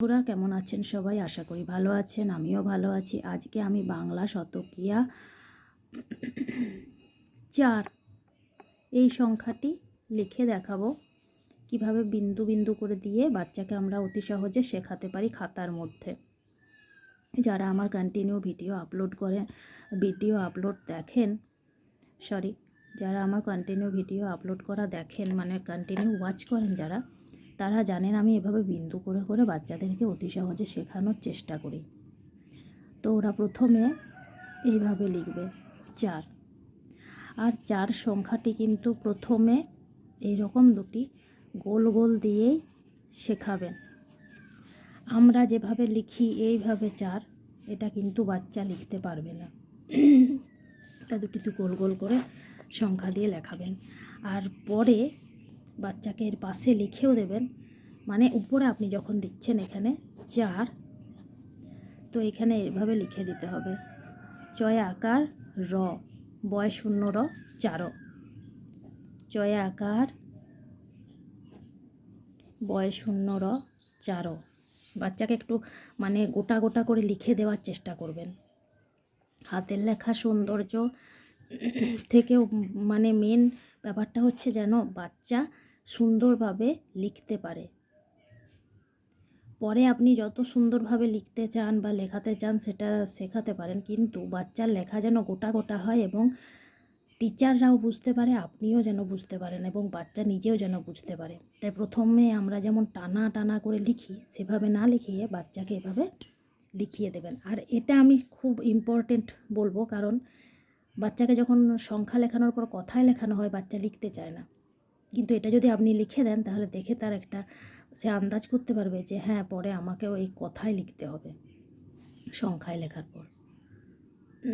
বন্ধুরা, কেমন আছেন সবাই? আশা করি ভালো আছেন, আমিও ভালো আছি। আজকে আমি বাংলা শতকিয়া চার এই সংখ্যাটি লিখে দেখাবো। কীভাবে বিন্দু বিন্দু করে দিয়ে বাচ্চাকে আমরা অতি সহজে শেখাতে পারি খাতার মধ্যে। যারা আমার কন্টিনিউ ভিডিও আপলোড করে ভিডিও আপলোড দেখেন সরি যারা আমার কন্টিনিউ ভিডিও আপলোড করা দেখেন মানে কন্টিনিউ ওয়াচ করেন যারা তারা জানেন আমি এভাবে বিন্দু করে করে বাচ্চাদেরকে অতি সহজে শেখানোর চেষ্টা করি। তো ওরা প্রথমে এইভাবে লিখবে, চার। আর চার সংখ্যাটি কিন্তু প্রথমে এইরকম দুটি গোল গোল দিয়েই শেখাবেন। আমরা যেভাবে লিখি এইভাবে চার, এটা কিন্তু বাচ্চা লিখতে পারবে না। তা দুটি গোল গোল করে সংখ্যা দিয়ে লেখাবেন। আর পরে বাচ্চাকে এর পাশে লিখেও দেবেন। মানে উপরে আপনি যখন দিচ্ছেন এখানে চার, তো এখানে এভাবে লিখে দিতে হবে। চয় আকার র, বয় শূন্য র, চার চয় আকার বয় শূন্য র, চার বাচ্চাকে একটু মানে গোটা গোটা করে লিখে দেওয়ার চেষ্টা করবেন। হাতের লেখা সৌন্দর্য থেকেও মানে মেন ব্যাপারটা হচ্ছে যেন বাচ্চা সুন্দরভাবে লিখতে পারে। পরে আপনি যত সুন্দরভাবে লিখতে চান বা লেখাতে চান সেটা শেখাতে পারেন, কিন্তু বাচ্চার লেখা যেন গোটা গোটা হয় এবং টিচাররাও বুঝতে পারে, আপনিও যেন বুঝতে পারেন এবং বাচ্চা নিজেও যেন বুঝতে পারে। তাই প্রথমে আমরা যেমন টানা টানা করে লিখি, সেভাবে না লিখিয়ে বাচ্চাকে এভাবে লিখিয়ে দেবেন। আর এটা আমি খুব ইম্পর্টেন্ট বলব, কারণ বাচ্চাকে যখন সংখ্যা লেখানোর পর কথায় লেখানো হয়, বাচ্চা লিখতে চায় না। কিন্তু এটা যদি আপনি লিখে দেন, তাহলে দেখে তার একটা সে আন্দাজ করতে পারবে যে হ্যাঁ পরে আমাকেও এই কথাই লিখতে হবে সংখ্যায় লেখার পর।